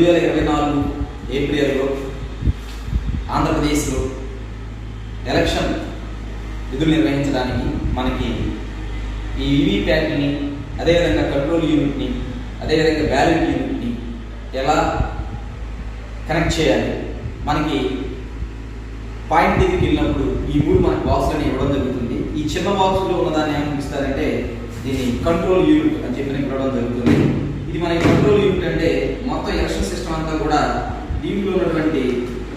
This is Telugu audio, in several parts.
రెండు వేల ఇరవై నాలుగు ఏప్రిల్లో ఆంధ్రప్రదేశ్లో ఎలక్షన్ విధులు నిర్వహించడానికి మనకి ఈ వీవీప్యాట్ని అదేవిధంగా కంట్రోల్ యూనిట్ని అదేవిధంగా బ్యాలెట్ యూనిట్ని ఎలా కనెక్ట్ చేయాలి? మనకి పాయింట్ దగ్గరికి వెళ్ళినప్పుడు ఈ మూడు మనకి బాక్స్లని ఇవ్వడం జరుగుతుంది. ఈ చిన్న బాక్స్లో ఉన్నదాన్ని ఏమని పిలుస్తారంటే దీన్ని కంట్రోల్ యూనిట్ అని చెప్పి ఇవ్వడం జరుగుతుంది. ఇది మనకి కంట్రోల్ యూనిట్ అంటే అంతా కూడా దీంట్లో ఉన్నటువంటి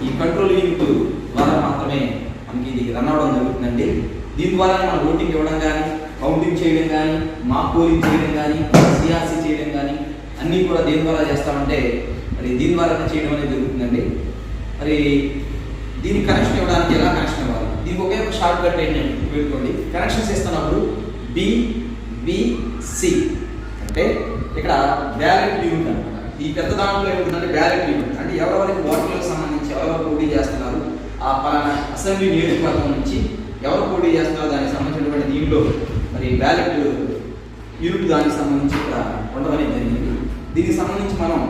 ఈ కంట్రోల్ యూనిట్ ద్వారా మాత్రమే మనకి ఇది రన్ అవ్వడం జరుగుతుందండి. దీని ద్వారా మనం ఓటింగ్ ఇవ్వడం కానీ కౌంటింగ్ చేయడం కానీ మా పోలింగ్ చేయడం కానీ సిఆర్సీ చేయడం కానీ అన్నీ కూడా దీని ద్వారా చేస్తామంటే మరి దీని ద్వారా చేయడం అనేది జరుగుతుందండి. మరి దీనికి కనెక్షన్ ఇవ్వడానికి ఎలా కనెక్షన్ ఇవ్వాలి? దీనికి ఒకే ఒక షార్ట్ కట్ ఏంటంటే పెట్టుకోండి. కనెక్షన్స్ ఇస్తున్నప్పుడు బిబిసి అంటే ఇక్కడ బ్యాలెట్ యూనిట్ అనమాట ఈ పెద్ద దాంట్లో ఏముంటుందంటే బ్యాలెట్ యూనిట్ అంటే ఎవరెవరికి ఓటర్లకు సంబంధించి ఎవరెవరు పోటీ చేస్తున్నారు ఆ పలానా అసెంబ్లీ నియోజకవర్గం నుంచి ఎవరు పోటీ చేస్తున్నారో దానికి సంబంధించినటువంటి దీంట్లో మరి బ్యాలెట్ యూనిట్ దానికి సంబంధించి ఇక్కడ ఉండడం అనేది జరిగింది. దీనికి సంబంధించి మనం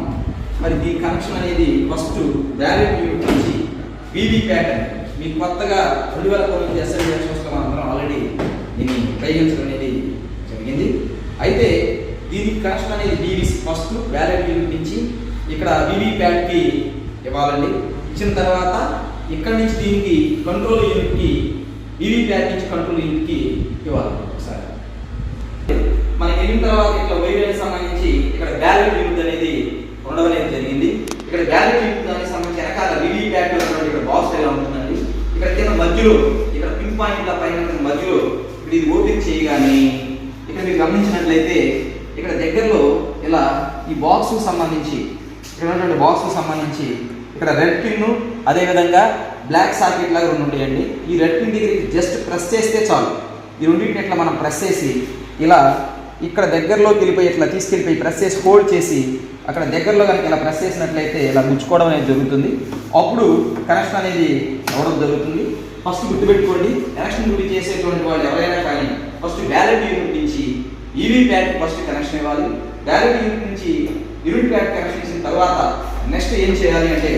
మరి దీని కనెక్షన్ అనేది ఫస్ట్ బ్యాలెట్ యూనిట్ నుంచి వీవీ ప్యాటర్న్ మీకు కొత్తగా రెండు వేల పంతొమ్మిది అసెంబ్లీ ఎలక్షన్స్లో అందరం ఆల్రెడీ దీన్ని ప్రయోగించడం అనేది జరిగింది. అయితే దీనికి కనెక్షన్ అనేది బీవీసీ ఫస్ట్ వ్యాలెట్ యూనిట్ నుంచి ఇక్కడ వివి ప్యాడ్కి ఇవ్వాలండి. ఇచ్చిన తర్వాత ఇక్కడ నుంచి దీనికి కంట్రోల్ యూనిట్కి వివి ప్యాడ్ నుంచి కంట్రోల్ యూనిట్కి ఇవ్వాలి ఒకసారి. మనకి వెళ్ళిన తర్వాత ఇట్లా వైర్లకు సంబంధించి ఇక్కడ వ్యాలెట్ యూనిట్ అనేది ఉండడం అనేది జరిగింది. ఇక్కడ వ్యాలెట్ యూనిట్ దానికి సంబంధించి వెనకాల వివి ప్యాడ్ ఉన్నటువంటి ఇక్కడ బాక్స్ ఎలా ఉంటుందండి? ఇక్కడ కింద మధ్యలో ఇక్కడ పిన్ పాయింట్ల పైన మధ్యలో ఇప్పుడు ఇది ఓపెన్ చేయగానే ఇక్కడ మీరు గమనించినట్లయితే ఇక్కడ దగ్గరలో ఇలా ఈ బాక్స్ సంబంధించి ఇక్కడ ఉన్నటువంటి సంబంధించి ఇక్కడ రెడ్ పిన్ను అదేవిధంగా బ్లాక్ సాకెట్ లాగా రెండు ఉంటాయండి. ఈ రెడ్ పిన్ దగ్గరికి జస్ట్ ప్రెస్ చేస్తే చాలు. ఈ రెండింటిని ఇట్లా మనం ప్రెస్ చేసి ఇలా ఇక్కడ దగ్గరలోకి వెళ్ళిపోయి ఇట్లా తీసుకెళ్ళిపోయి ప్రెస్ చేసి హోల్డ్ చేసి అక్కడ దగ్గరలో కనుక ఇలా ప్రెస్ చేసినట్లయితే ఇలా గుచ్చుకోవడం అనేది జరుగుతుంది. అప్పుడు కనెక్షన్ అనేది అవ్వడం జరుగుతుంది. ఫస్ట్ గుర్తుపెట్టుకోండి. ఎలక్షన్ డ్యూటీ చేసేటువంటి వాళ్ళు ఎవరైనా కానీ ఫస్ట్ వ్యాలిడ్ యూనిట్ నుంచి ఈవీ ప్యాక్ ఫస్ట్ కనెక్షన్ ఇవ్వాలి. డైరెక్ట్ యూనిట్ నుంచి యూనిట్ ప్యాక్ కనెక్షన్ ఇచ్చిన తర్వాత నెక్స్ట్ ఏం చేయాలి అంటే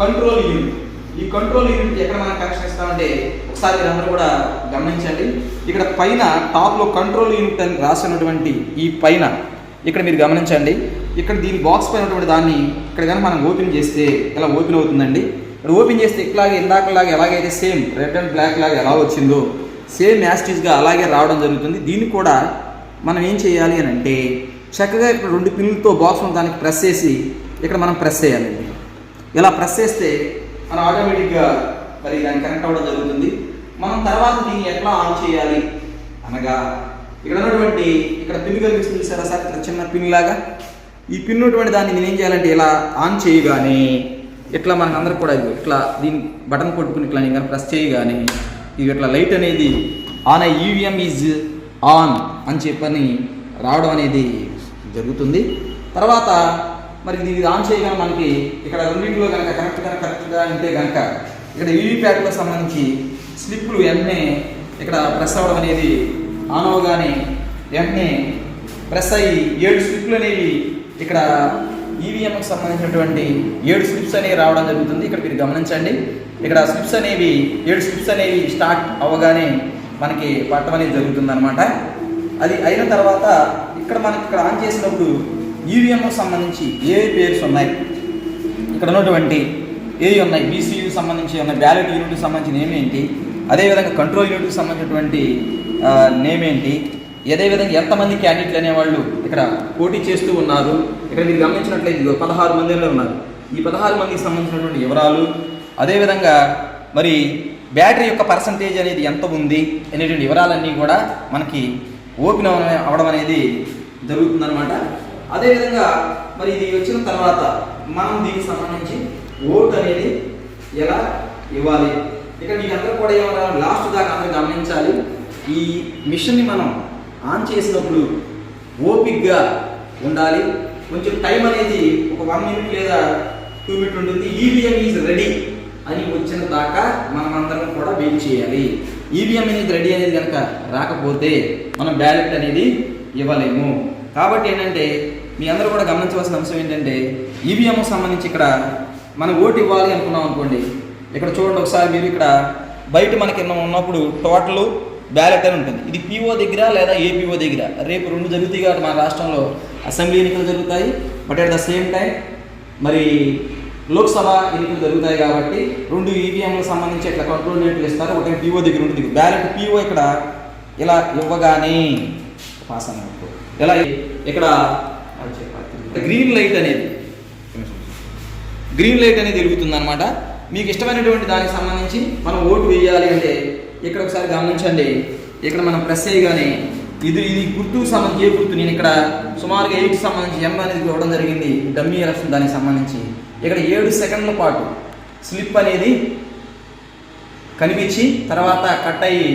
కంట్రోల్ యూనిట్ ఈ కంట్రోల్ యూనిట్ ఎక్కడ మనం కనెక్షన్ ఇస్తామంటే ఒకసారి మీరందరూ కూడా గమనించండి. ఇక్కడ పైన టాప్లో కంట్రోల్ యూనిట్ అని రాసినటువంటి ఈ పైన ఇక్కడ మీరు గమనించండి. ఇక్కడ దీని బాక్స్ పైన ఉన్నటువంటి దాన్ని ఇక్కడ కనుక మనం ఓపెన్ చేస్తే ఇలా ఓపెన్ అవుతుందండి? ఇక్కడ ఓపెన్ చేస్తే ఇట్లాగే ఇందాకలాగా ఎలాగైతే సేమ్ రెడ్ అండ్ బ్లాక్ లాగా ఎలా వచ్చిందో సేమ్ యాస్టీస్గా అలాగే రావడం జరుగుతుంది. దీన్ని కూడా మనం ఏం చేయాలి అని అంటే చక్కగా ఇక్కడ రెండు పిన్లతో బాక్స్ ఉన్న దానికి ప్రెస్ చేసి ఇక్కడ మనం ప్రెస్ చేయాలండి ఇలా ప్రెస్ చేస్తే మనం ఆటోమేటిక్గా మరి దాన్ని కనెక్ట్ అవ్వడం జరుగుతుంది. మనం తర్వాత దీన్ని ఎట్లా ఆన్ చేయాలి అనగా ఇక్కడ ఉన్నటువంటి ఇక్కడ పిన్ కనిపిస్తుంది సరే సార్? ఇక్కడ చిన్న పిన్ లాగా. ఈ పిన్ ఉన్నటువంటి దాన్ని నేను ఏం చేయాలంటే ఇలా ఆన్ చేయగానే ఇట్లా మనకు అందరికి కూడా ఇట్లా దీని బటన్ కొట్టుకుని ఇట్లా నేను ప్రెస్ చేయగానే ఇది ఇట్లా లైట్ అనేది on I EVM is on. అని చెప్పని రావడం అనేది జరుగుతుంది. తర్వాత మరి ఇది ఆన్ చేయగానే మనకి ఇక్కడ రెండింటిలో కనుక కరెక్ట్గా కరెక్ట్గా ఉంటే కనుక ఇక్కడ వీవీప్యాట్లకు సంబంధించి స్లిప్లు వెంటనే ఇక్కడ ప్రెస్ అవ్వడం అనేది ఆన్ అవగానే వెంటనే ప్రెస్ అయ్యి ఏడు స్లిప్లు అనేవి ఇక్కడ ఈవీఎంకి సంబంధించినటువంటి ఏడు స్లిప్స్ అనేవి రావడం జరుగుతుంది. ఇక్కడ మీరు గమనించండి. ఇక్కడ స్లిప్స్ అనేవి ఏడు స్లిప్స్ అనేవి స్టార్ట్ అవ్వగానే మనకి పట్టడం అనేది జరుగుతుంది అనమాట అది అయిన తర్వాత ఇక్కడ మనకి ఇక్కడ ఆన్ చేసినప్పుడు ఈవీఎంకు సంబంధించి ఏ పేర్స్ ఉన్నాయి. ఇక్కడ ఉన్నటువంటి ఏ ఉన్నాయి. బీసీయూకి సంబంధించి ఉన్న బ్యాలెట్ యూనిట్కి సంబంధించిన నేమ్ ఏంటి? అదేవిధంగా కంట్రోల్ యూనిట్కి సంబంధించినటువంటి నేమ్ ఏంటి? అదేవిధంగా ఎంతమంది క్యాండిడేట్లు అనేవాళ్ళు ఇక్కడ పోటీ చేస్తూ ఉన్నారు? ఇక్కడ మీరు గమనించినట్లయితే పదహారు మందిలో ఉన్నారు. ఈ పదహారు మందికి సంబంధించినటువంటి వివరాలు అదేవిధంగా మరి బ్యాటరీ యొక్క పర్సంటేజ్ అనేది ఎంత ఉంది అనేటువంటి వివరాలన్నీ కూడా మనకి ఓపెన్ అవడం అనేది జరుగుతుందనమాట అదేవిధంగా మరి ఇది వచ్చిన తర్వాత మనం దీనికి సంబంధించి ఓట్ అనేది ఎలా ఇవ్వాలి? ఇక్కడ మీకు అందరూ కూడా ఏమన్నా లాస్ట్ దాకా అందరూ గమనించాలి. ఈ మిషన్ని మనం ఆన్ చేసినప్పుడు ఓపిక్గా ఉండాలి. కొంచెం టైం అనేది ఒక వన్ మినిట్ లేదా టూ మినిట్ ఉంటుంది. ఈవీఎం ఈజ్ రెడీ అని వచ్చిన దాకా మనం అందరం కూడా వెయిట్ చేయాలి. ఈవీఎం అనేది రెడీ అనేది కనుక రాకపోతే మనం బ్యాలెట్ అనేది ఇవ్వలేము. కాబట్టి ఏంటంటే మీ అందరూ కూడా గమనించవలసిన అంశం ఏంటంటే ఈవీఎం సంబంధించి ఇక్కడ మనం ఓటు ఇవ్వాలి అనుకున్నాం అనుకోండి. ఇక్కడ చూడండి ఒకసారి మీరు ఇక్కడ బయట మనకి ఎన్నో ఉన్నప్పుడు టోటల్ బ్యాలెట్ అని ఉంటుంది. ఇది పీఓ దగ్గర లేదా ఏపీఓ దగ్గర? రేపు రెండు జరుగుతాయి కాబట్టి మన రాష్ట్రంలో అసెంబ్లీ ఎన్నికలు జరుగుతాయి. But at the same time మరి లోక్సభ ఎన్నికలు జరుగుతాయి కాబట్టి రెండు ఈవీఎంలకు సంబంధించి ఇట్లా కంట్రోల్ యూనిట్లు ఇస్తారు ఒకటి పీఓ దగ్గర ఉంటుంది. బ్యాలెట్ పీఓ ఇక్కడ ఇలా ఇవ్వగానే పాస్ అన్నట్టు ఇలా ఇక్కడ గ్రీన్ లైట్ అనేది. గ్రీన్ లైట్ అనేది వెలుగుతుంది అనమాట మీకు ఇష్టమైనటువంటి దానికి సంబంధించి మనం ఓటు వేయాలి అంటే ఇక్కడ ఒకసారి గమనించండి. ఇక్కడ మనం ప్రెస్ చేయగానే ఇది ఇది గుర్తు సంబంధించి ఏ గుర్తు? నేను ఇక్కడ సుమారుగా ఎయిట్ సంబంధించి ఎం అనేది ఇవ్వడం జరిగింది. డమ్మీ ఎలక్షన్ దానికి సంబంధించి. ఇక్కడ ఏడు సెకండ్ల పాటు స్లిప్ అనేది కనిపించి తర్వాత కట్ అయ్యి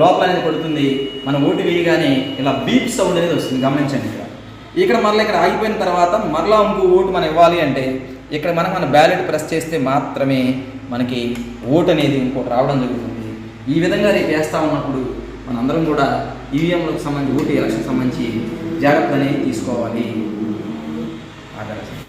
లోపల అనేది పడుతుంది. మనం ఓటు వేయగానే ఇలా బీప్ సౌండ్ అనేది వస్తుంది. గమనించండి ఇక్కడ. ఇక్కడ మరలా ఇక్కడ ఆగిపోయిన తర్వాత మరలా ఇంకో ఓటు మనం ఇవ్వాలి అంటే ఇక్కడ మనం మన బ్యాలెట్ ప్రెస్ చేస్తే మాత్రమే మనకి ఓటు అనేది ఇంకోటి రావడం జరుగుతుంది. ఈ విధంగా రేపు వేస్తా ఉన్నప్పుడు మనందరం కూడా ఈవీఎంలకు సంబంధించి ఓటు ఎలక్షన్ సంబంధించి జాగ్రత్తలని తీసుకోవాలి. ఆదరణ